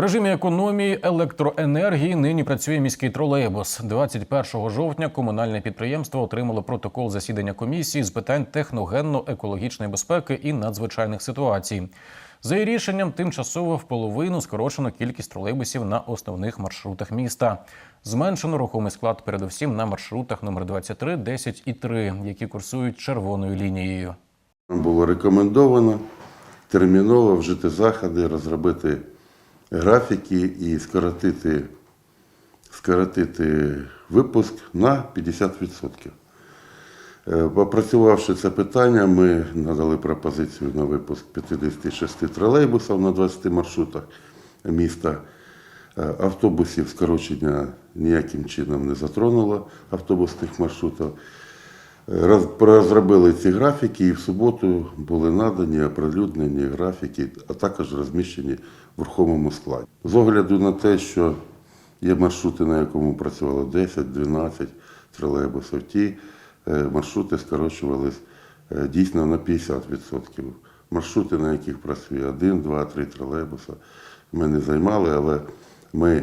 У режимі економії електроенергії нині працює міський тролейбус. 21 жовтня комунальне підприємство отримало протокол засідання комісії з питань техногенно-екологічної безпеки і надзвичайних ситуацій. За її рішенням, тимчасово в половину скорочено кількість тролейбусів на основних маршрутах міста. Зменшено рухомий склад передусім на маршрутах номер 23, 10 і 3, які курсують червоною лінією. Було рекомендовано терміново вжити заходи, розробити графіки і скоротити, скоротити випуск на 50%. Е, Попрацювавши це питання, ми надали пропозицію на випуск 56 тролейбусів на 20 маршрутах міста. Е, Автобусів скорочення ніяким чином не затронуло автобусних маршрутів. Роз- Розробили ці графіки і в суботу були надані оприлюднені графіки, а також розміщені в рухомому складі. З огляду на те, що є маршрути, на якому працювало 10-12 тролейбусів, ті е, маршрути скорочувались е, дійсно на 50%. Маршрути, на яких працює 1, 2, 3 тролейбуса, ми не займали, але ми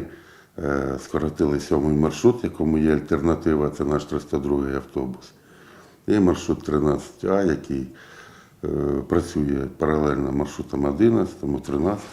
е, скоротили сьомий маршрут, якому є альтернатива, це наш 302 автобус. Є маршрут 13А, який е, працює паралельно маршрутам 11, 13.